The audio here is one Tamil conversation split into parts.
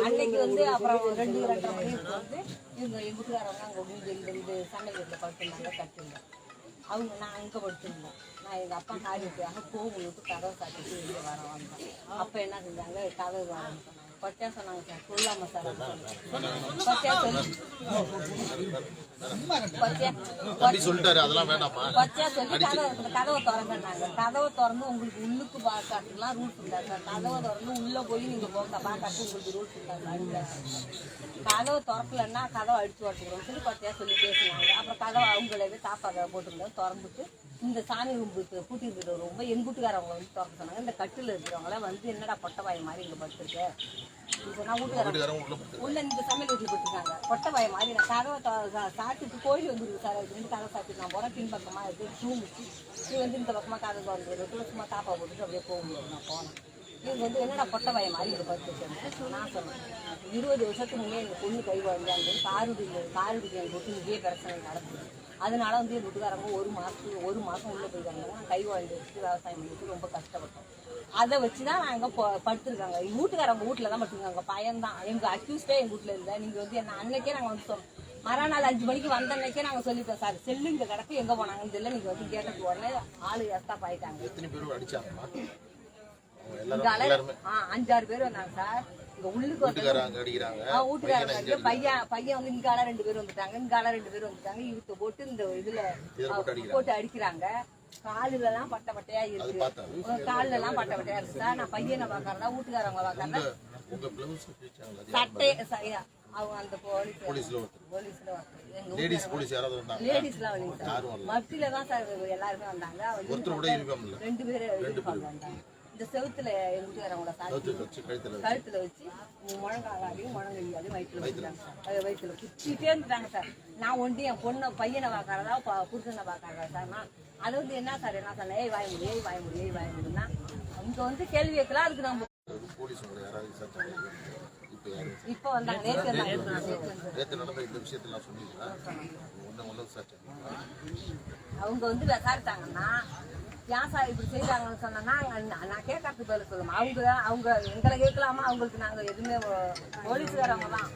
அன்னைக்கு வந்து அப்புறம் ரெண்டு ரெண்டரை மணிக்கு வந்து இவங்க எங்க வீட்டுக்காரவங்க அங்கே இங்கே இந்த இந்த சமையல் வீட்டில் படுத்திருந்தாங்க கட்டிருந்தோம் அவங்க நான் அங்கே படுத்திருந்தேன் நான் எங்கள் அப்பா காரியத்துக்காக விட்டு கதவை சாத்திட்டு இங்கே வர வந்தேன் அப்போ என்ன செஞ்சாங்க? கதவு வரேன்னு பட்டியா சொன்னாங்க சார். சொல்லாம சார் பட்டியா சொல்லி. தம்பி சொல்லிட்டாரு அதெல்லாம் வேண்டாமா பச்சையா சொல்லி கதவை கதவை திறந்தாங்க கதவை திறந்து உங்களுக்கு உள்ளுக்கு பார்க்கறதுக்குலாம் ரூல்ஸ் இல்லை சார்? கதவை திறந்து உள்ள போய் நீங்க போக பார்க்கறது உங்களுக்கு ரூல்ஸ் சார்? கதவை திறக்கலன்னா கதவை அடிச்சு ஓட்டுக்கிறோம் சொல்லி பச்சையா சொல்லி பேசினாங்க. அப்புறம் கதவை அவங்களே தாப்பா போட்டுருந்தோம் திறந்துட்டு இந்த சாமி ரூம்புக்கு கூட்டி இருக்கிற ரொம்ப எங்க வீட்டுக்காரவங்க வந்து திறக்க சொன்னாங்க. இந்த கட்டில் இருக்கிறவங்கள வந்து என்னடா பொட்டை வாய் மாதிரி இங்க படுத்துருக்கு? நான் வீட்டுக்காரங்க உள்ள இந்த சமையல் வீட்டில் போட்டுருக்காங்க கொட்டை வாய் மாதிரி நான் கதவை சாத்திட்டு கோழி வந்துருக்கு சார். அது வந்து கதவை சாத்திட்டு நான் போகிறேன் பின்பக்கமாக இருக்கு தூங்குச்சு இது வந்து இந்த பக்கமாக கதை திறந்து சும்மா தாப்பா போட்டுட்டு அப்படியே போக முடியாது. நான் போனேன் இவங்க வந்து என்னடா பொட்டை வாய் மாதிரி இங்கே படுத்துருக்கேன் நான் சொன்னேன். இருபது வருஷத்துக்கு முன்னே எங்கள் பொண்ணு கை வாழ்ந்தாங்க காருடி காருடிக்கு எங்கள் பொண்ணு இங்கேயே பிரச்சனை நடக்குது அதனால வந்து எங்கள் வீட்டுக்காரங்க ஒரு மாதத்துக்கு ஒரு மாதம் உள்ளே போயிருக்காங்க கை வாழ்ந்து வச்சு விவசாயம் பண்ணிட்டு ரொம்ப கஷ்டப்பட்டோம். அதை வச்சு தான் நாங்கள் படுத்துருக்காங்க. எங்கள் வீட்டுக்காரங்க வீட்டில் தான் படுத்துருக்காங்க. பையன் தான் எங்கள் அக்யூஸ்டே எங்கள் வீட்டில் இல்லை. நீங்கள் வந்து என்ன அன்னைக்கே நாங்கள் வந்து சொன்னோம் மறுநாள் அஞ்சு மணிக்கு வந்த அன்னைக்கே நாங்கள் சொல்லிட்டோம். சார் செல்லு இங்கே கிடக்கு. எங்கே போனாங்கன்னு தெரியல. நீங்கள் வந்து கேட்டதுக்கு உடனே ஆளு எஸ்டாப் ஆயிட்டாங்க எத்தனை பேர் அடிச்சாங்கம்மா அவங்க இங்க எல்லாரும் அலை எல்லாருமே ஆ அஞ்சாறு பேர் வந்தாங்க சார். உள்ளுக்கு வீட்டுக்காரங்க அடிக்கிறாங்க. வீட்டுக்காரங்க பையன் பையன் வந்து இங்கால ரெண்டு பேர் வந்துட்டாங்க. இங்கால ரெண்டு பேர் வந்துட்டாங்க. இவத்த போட்டு இந்த இதுல போட்டு அடிக்கிறாங்க. காலுல எல்லாம் பட்ட பட்டையா இருக்கு. கால்ல எல்லாம் பட்ட பட்டையா இருக்கு. சார் நான் பையனை பாக்கறதா வீட்டுக்காரங்க பாக்கறதா சட்டை சரியா அவங்க அந்த போலீஸ் போலீஸ்ல போலீஸ்ல லேடிஸ் போலீஸ் யாராவது வந்தாங்க லேடிஸ்லாம் மத்தியில தான் சார் எல்லாருமே வந்தாங்க. ஒருத்தர் கூட ரெண்டு பேரும் யூனிஃபார்ம் வந்தாங்க. இந்த செவுத்துல எங்க வீட்டுக்காரவங்கள சாத்தி கழுத்துல வச்சு. முழங்காலையும் முழங்கையாலையும் வயிற்றுல வச்சுட்டாங்க. சார் வயிற்றுல குத்திட்டே இருந்துட்டாங்க சார். நான் ஒண்டி என் பொண்ணை பையனை பார்க்கறதா ப- புருஷனை பார்க்கறதா சார். நான் அது வந்து என்ன சார் என்ன சார் ஏய் வாய முடியும் ஏய் வாய முடியும் ஏய் வாய முடியும்னா அங்க வந்து கேள்வி கேட்கலாம் அதுக்கு நம்ம இப்போ வந்தாங்க. நேற்று வந்தாங்க. ஒன்று ஒன்று அவங்க வந்து விசாரிச்சாங்கன்னா ஏன் சார் இப்படி செய்கிறாங்கன்னு சொன்னா நான் கேட்கறதுக்கு பதில் சொல்லுவோம் அவங்க அவங்க எங்களை கேட்கலாமா? அவங்களுக்கு நாங்கள் எதுவுமே போலீஸ்காரவங்க தான்.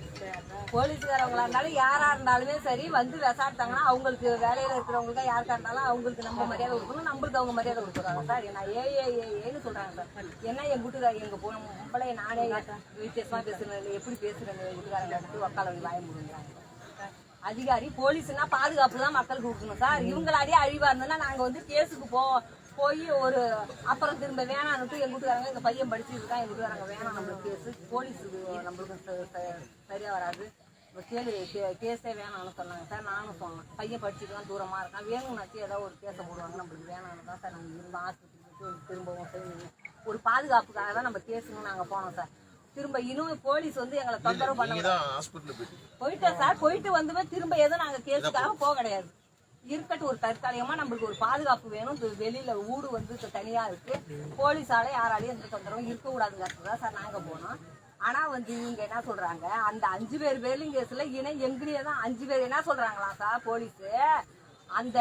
போலீஸ்காரவங்களா இருந்தாலும் யாராக இருந்தாலுமே சரி வந்து விசாரித்தாங்கன்னா அவங்களுக்கு வேலையில் இருக்கிறவங்களுக்கு யாருக்கா இருந்தாலும் அவங்களுக்கு நம்ம மரியாதை கொடுக்கணும் நம்மளுக்கு அவங்க மரியாதை கொடுக்குறாங்க சார் நான் ஏ ஏ ஏன்னு சொல்றாங்க சார். என்ன என் வீட்டுக்கார எங்க போன நம்மளே நானே வித்தியாசமா பேசுறேன் எப்படி பேசுகிறேன் என் வீட்டுக்காரங்க எடுத்து உக்கால வாய முடியுங்கிறாங்க அதிகாரி போலீஸ்னா பாதுகாப்பு தான் மக்களுக்கு கொடுக்கணும். சார் இவங்களாடியே அழிவா இருந்ததுன்னா நாங்க வந்து கேஸுக்கு போவோம் போய் ஒரு அப்புறம் திரும்ப வேணான்னுட்டு எங்க வீட்டுக்காரங்க எங்க பையன் படிச்சுட்டு இருக்கான் எங்க வீட்டுக்காரங்க வேணாம் நம்மளுக்கு கேஸ் போலீஸுக்கு நம்மளுக்கு சரியா வராது. இப்ப கேளு கே- கேஸே வேணாம்னு சொன்னாங்க. சார் நானும் சொன்னேன். பையன் படிச்சுட்டு தான் தூரமா இருக்கான். வேணும்னாச்சும் ஏதோ ஒரு கேஸை போடுவாங்க. நம்மளுக்கு வேணாம்னு தான் சார் நம்ம இருந்தோம். ஆஸ்பத்திரிக்கு திரும்பவும் செய்யணும் ஒரு பாதுகாப்புக்காக தான் நம்ம கேஸுன்னு நாங்க போனோம் சார். திரும்ப இன்னும் போலீஸ் வந்து எங்களை தொந்தரவு பண்ண போயிட்டோம் சார். போயிட்டு வந்துமே திரும்ப எதுவும் நாங்க கேஸுக்காக போக கிடையாது. இருக்கட்டும் ஒரு தற்காலிகமா நம்மளுக்கு ஒரு பாதுகாப்பு வேணும். வெளியில ஊடு வந்து தனியா இருக்கு. போலீஸால யாராலையும் எந்த தொந்தரவும் இருக்க கூடாதுங்கிறதுதான் சார் நாங்க போனோம். ஆனா வந்து இவங்க என்ன சொல்றாங்க? அந்த அஞ்சு பேர் பேர்லிங் கேஸ்ல இணை எங்களையே தான் அஞ்சு பேர் என்ன சொல்றாங்களா சார் போலீஸ்? அந்த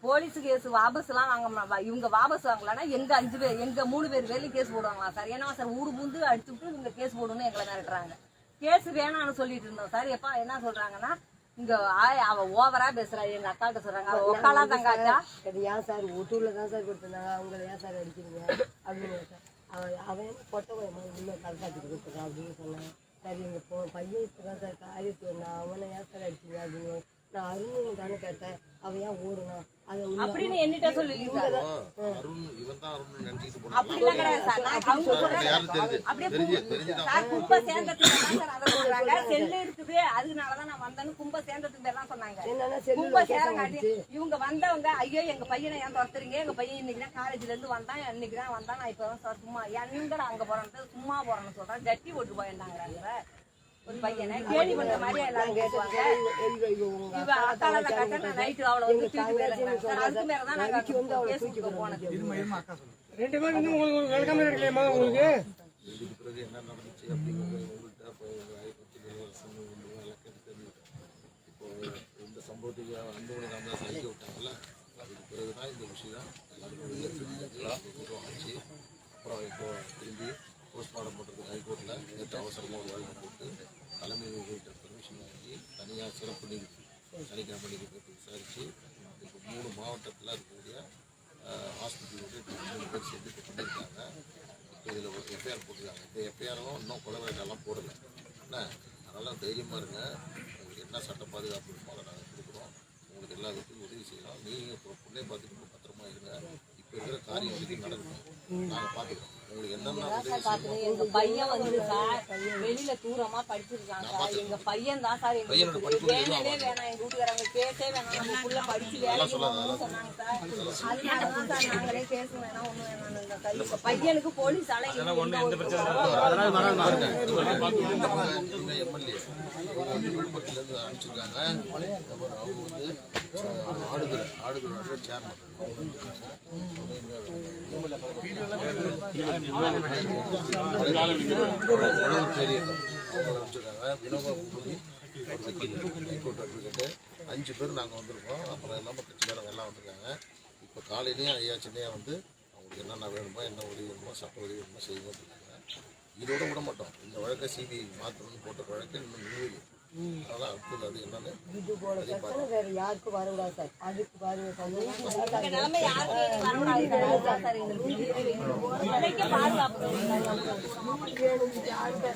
போலீஸ் கேஸ் வாபஸ் எல்லாம் வாங்க இவங்க வாபஸ் வாங்கலன்னா எங்க அஞ்சு பேர் எங்க மூணு பேர் வேலையும் கேஸ் போடுவாங்களா சார்? ஏன்னா சார் ஊடு பூந்து அடிச்சு விட்டு இவங்க கேஸ் போடணும்னு எங்களை மிரட்டுறாங்க. கேஸ் வேணாம்னு சொல்லிட்டு இருந்தோம் சார். எப்ப என்ன சொல்றாங்கன்னா இங்க ஆய் அவ ஓவரா பேசுறா எங்க அக்காட்ட சொல்றாங்க. அவ ஒக்காலா தங்காச்சா அது ஏன் சார் வீட்டுல தான் சார் கொடுத்துருந்தாங்க அவங்கள ஏன் சார் அடிக்கிறீங்க? அப்படின்னு சார் அவன் அவன் பொட்டை பையன் இன்னும் கல்காட்டுக்கு கொடுத்துருக்கான் அப்படின்னு சொன்னான். சரி எங்கள் போ பையன் இப்போ தான் சார் காரியத்துக்கு நான் அவனை ஏன் சார் அடிச்சீங்க அப்படின்னு. நான் அருண் தானே கேட்டேன் அவன் ஏன் உள்ள அப்படின்னு என்னிட்ட சொல்லுவீங்க சார் ஓ, அருண் இவன் தான் அருண் நினைச்சிட்டு அப்படிலாம் கிடையாது சார். நான் அவங்க சொல்றாங்க யாரும் தெரிஞ்சு அப்படியே தெரிஞ்சு செல்லு இருக்குது. அதனாலதான் நான் வந்தேன்னு கும்ப சேர்ந்ததுக்கு தான் சொன்னாங்க. கும்ப சேரங்காட்டி இவங்க வந்தவங்க ஐயோ எங்க பையனை ஏன் துரத்துறீங்க? எங்க பையன் இன்னைக்கு தான் காலேஜ்ல இருந்து வந்தான் இன்னைக்கு தான் வந்தான். நான் இப்ப சும்மா எங்கடா அங்க போறேன் சும்மா போறேன்னு சொல்றேன். ஜட்டி போட்டு போயிட்டாங்க ஒரு பையனை கேலி பண்ற மாதிரி எல்லாரும் கேட்டுவாங்க இவ அக்கால நைட்டு அவளை வந்து தூக்கி அதுக்கு மேல தான் நாங்க கொடுக்க போனது. ரெண்டு பேரும் இன்னும் உங்களுக்கு விளக்கமே இருக்கலையம்மா உங்களுக்கு? இதுக்கு பிறகு என்ன நடந்துச்சு அப்படிங்கிறது உங்கள்கிட்ட இப்போ ஐப்பத்தி இலவசம் எல்லாம் கேட்டு தெரிஞ்சுக்கிட்டேன் இப்போ இந்த சம்பவத்துக்கு அன்புமணி ராமதாஸ் அழிக்க விட்டாங்கல்ல? அதுக்கு பிறகு தான் இந்த விஷயம் எல்லாருக்கும் ஆச்சு. அப்புறம் இப்போ திரும்பி போஸ்ட்மார்ட்டம் பண்ணுறதுக்கு ஹைகோர்ட்டில் நேற்று அவசரமாக ஒரு வழக்கு போட்டு தலைமை நீதிபதிகிட்ட பெர்மிஷன் வாங்கி தனியாக சிறப்பு நீதிபதி சனிக்கிழமை நீதிபதி விசாரித்து இப்போ மூணு மாவட்டத்தில் இருக்கக்கூடிய ஹாஸ்பிட்டலுடைய மூணு பேர் சேர்ந்து இப்போ பண்ணியிருக்காங்க இப்போ இதில் ஒரு எஃப்ஐஆர் போட்டிருக்காங்க. இந்த எஃப்ஐஆரும் இன்னும் கொலை வழக்கெல்லாம் போடலை. என்ன? அதனால் தைரியமாக இருங்க. பாதுகாப்பு இருக்குமோ நாங்கள் கொடுக்குறோம். உங்களுக்கு எல்லா விதத்துக்கும் உதவி செய்யலாம். நீங்கள் இப்போ பிள்ளைய பார்த்துட்டு பத்திரமா இருங்க. இப்போ இருக்கிற காரியம் எதுவும் நடக்கும் நாங்கள் பார்த்துக்கிறோம். எங்க பையன் வந்து சார் வெளியில தூரமா படிச்சிருக்கான் சார். எங்க பையன் தான் சார் படிப்பு வேணவே வேணாம். எங்க வீட்டுக்காரங்க கேஸே வேணாம். நம்ம புள்ள படிச்சு வேலைக்கு போகணும்னு சொன்னாங்க சார். அதனாலதான் சார் நாங்களே கேஸ் வேணாம் சார் எங்க பையனுக்கு எம்எல்ஏ. விழுப்புரத்துலேருந்து அனுப்பிச்சிருக்காங்க. அப்புறம் அவங்க வந்து அஹ், ஆடுதுறை ஆடுதுறை சேர்மன் அஞ்சு பேர் நாங்கள் வந்திருக்கோம். அப்புறம் எல்லாமே பேர் எல்லாம் வந்திருக்காங்க. இப்போ காலையிலேயும் ஐயா சின்னையா வந்து அவங்களுக்கு என்னென்ன வேணுமோ என்ன உதவி வேணுமோ சட்ட உதவி வேணுமோ செய்வோம் இதோட விட மாட்டோம். இந்த வழக்கை சிபிஐ மாற்றணும்னு போட்ட வழக்கு இன்னும் நிலுவையில் அதெல்லாம் அடுத்தது அது என்னன்னு இது போல பிரச்சனை வேற யாருக்கும் வரக்கூடாது சார் அதுக்கு பாருங்க சந்தோஷம் நிலைமை யாருக்கும் வரக்கூடாது சார் எங்களுக்கு ஒரு பிள்ளைக்கு பாதுகாப்பு வேணும். வேணும் யாருக்கு